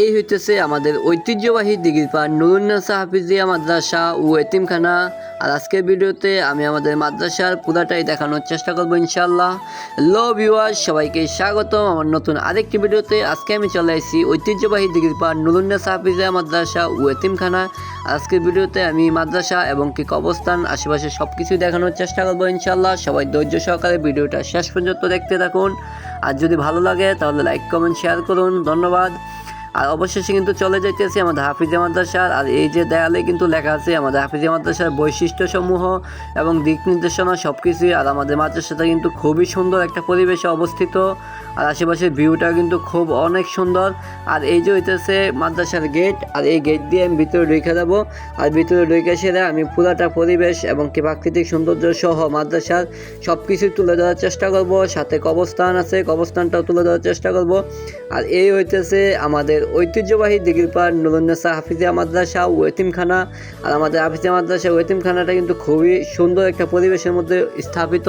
এই হইতেছে আমাদের ঐতিহ্যবাহী দিঘিরপাড় নুরুন্নাসা হাফিজিয়া মাদ্রাসা ও এতিমখানা। আর আজকের ভিডিওতে আমি আমাদের মাদ্রাসার পুরাটাই দেখানোর চেষ্টা করব ইনশাল্লাহ লো ভিউয়ার সবাইকে স্বাগতম। আমার নতুন আরেকটি ভিডিওতে আজকে আমি চলে আসছি ঐতিহ্যবাহী দিঘিরপাড় নুরুন্নাসা হাফিজিয়া মাদ্রাসা ও এতিমখানা। আজকের ভিডিওতে আমি মাদ্রাসা এবং কি অবস্থান আশেপাশে সব কিছু দেখানোর চেষ্টা করব ইনশাল্লাহ সবাই ধৈর্য সহকারে ভিডিওটা শেষ পর্যন্ত দেখতে থাকুন। আর যদি ভালো লাগে তাহলে লাইক কমেন্ট শেয়ার করুন। ধন্যবাদ। আর অবশেষে কিন্তু চলে যাইতেছি আমাদের হাফিজা মাদ্রাসার। আর এই যে দেয়ালে কিন্তু লেখা আছে আমাদের হাফিজা মাদ্রাসার বৈশিষ্ট্যসমূহ এবং দিক নির্দেশনা সব কিছুই আর আমাদের মাদ্রাসাটা কিন্তু খুবই সুন্দর একটা পরিবেশে অবস্থিত। আর আশেপাশের ভিউটা কিন্তু খুব অনেক সুন্দর। আর এই যে হইতেছে মাদ্রাসার গেট, আর এই গেট দিয়ে আমি ভিতরে ঢুকে যাব। আর ভিতরে ঢুকে সেরে আমি পুরাটা পরিবেশ এবং কি প্রাকৃতিক সৌন্দর্য সহ মাদ্রাসার সব কিছু তুলে ধরার চেষ্টা করব। সাথে কবস্থান আছে কবস্থানটাও তুলে ধরার চেষ্টা করব। আর এই হইতেছে আমাদের ঐতিহ্যবাহী দিঘিরপাড় নুরুন্নেসা হাফিজিয়া মাদ্রাসা ও এতিমখানা আর আমাদের হাফিজিয়া মাদ্রাসা ও এতিমখানাটা কিন্তু খুবই সুন্দর একটা পরিবেশের মধ্যে স্থাপিত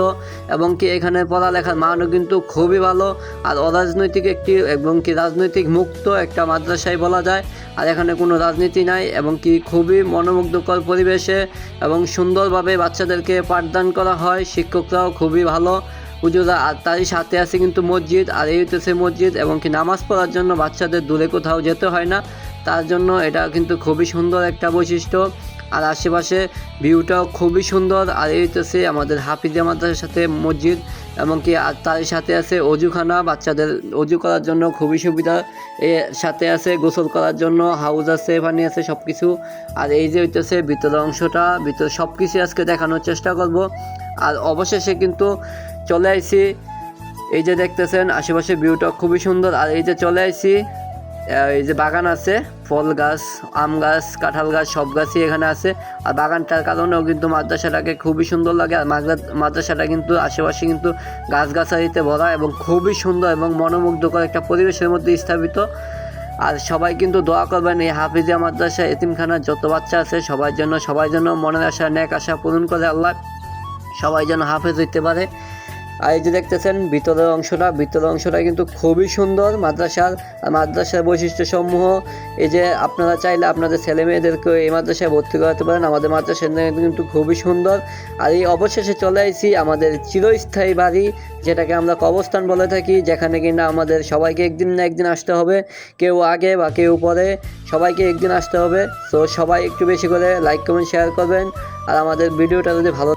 এবং কি এখানে পড়ালেখার মানও কিন্তু খুবই ভালো। আর অরাজনৈতিক একটি এবং কি রাজনৈতিক মুক্ত একটা মাদ্রাসায় বলা যায়। আর এখানে কোনো রাজনীতি নাই এবং কি খুবই মনোমুগ্ধকর পরিবেশে এবং সুন্দরভাবে বাচ্চাদেরকে পাঠদান করা হয়, শিক্ষকরাও খুবই ভালো। পুজোরা আর তারই সাথে আছে কিন্তু মসজিদ, আর এই হইতেছে মসজিদ এবং কি নামাজ পড়ার জন্য বাচ্চাদের দূরে কোথাও যেতে হয় না। তার জন্য এটা কিন্তু খুবই সুন্দর একটা বৈশিষ্ট্য। আর আশেপাশে ভিউটাও খুবই সুন্দর। আর এই হইতেছে আমাদের হাফিজা মাদ্রাসার সাথে মসজিদ এমনকি আর তার সাথে আছে অজুখানা বাচ্চাদের অজু করার জন্য খুবই সুবিধা। এর সাথে আছে গোসল করার জন্য হাউস আছে, পানি আছে সব কিছু আর এই যে হইতেছে ভিতরের অংশটা, ভিতরে সব কিছু আজকে দেখানোর চেষ্টা করব। আর অবশেষে কিন্তু চলে আইছি। এই যে দেখতেছেন, আশেপাশে ভিউটা খুবই সুন্দর। আর এই যে চলে আইছি এই যে বাগান আছে, ফল গাছ, আম গাছ, কাঁঠাল গাছ, সব গাছই এখানে আছে। আর বাগানটার কারণেও কিন্তু মাদ্রাসাটাকে খুবই সুন্দর লাগে। আর মাদ্রা- মাদ্রাসাটা কিন্তু, আশেপাশে কিন্তু গাছগাছালিতে ভরা এবং খুবই সুন্দর এবং মনোমুগ্ধকর একটা পরিবেশের মধ্যে স্থাপিত। আর সবাই কিন্তু দোয়া করবেন, এই হাফিজিয়া মাদ্রাসা, এতিমখানার যত বাচ্চা আছে সবার জন্য সবাই জন্য মনের আশা, ন্যাক আশা পূরণ করে আল্লাহ। সবাই যেন হাফেজ হইতে পারে। আর এই যে দেখতেছেন, ভিতরের অংশটা ভিতরের অংশটা কিন্তু খুবই সুন্দর মাদ্রাসার মাদ্রাসার বৈশিষ্ট্য সমূহ এই যে আপনারা চাইলে আপনাদের ছেলে মেয়েদেরকে এই মাদ্রাসায় ভর্তি করাতে পারেন। আমাদের মাদ্রাসা কিন্তু খুবই সুন্দর। আর এই অবশেষে চলে আসছি আমাদের চিরস্থায়ী বাড়ি, যেটাকে আমরা কবস্থান বলে থাকি, যেখানে কিনা আমাদের সবাইকে একদিন না একদিন আসতে হবে, কেউ আগে বা কেউ পরে। সবাইকে একদিন আসতে হবে। তো সবাই একটু বেশি করে লাইক কমেন্ট শেয়ার করবেন। আর আমাদের ভিডিওটা যদি ভালো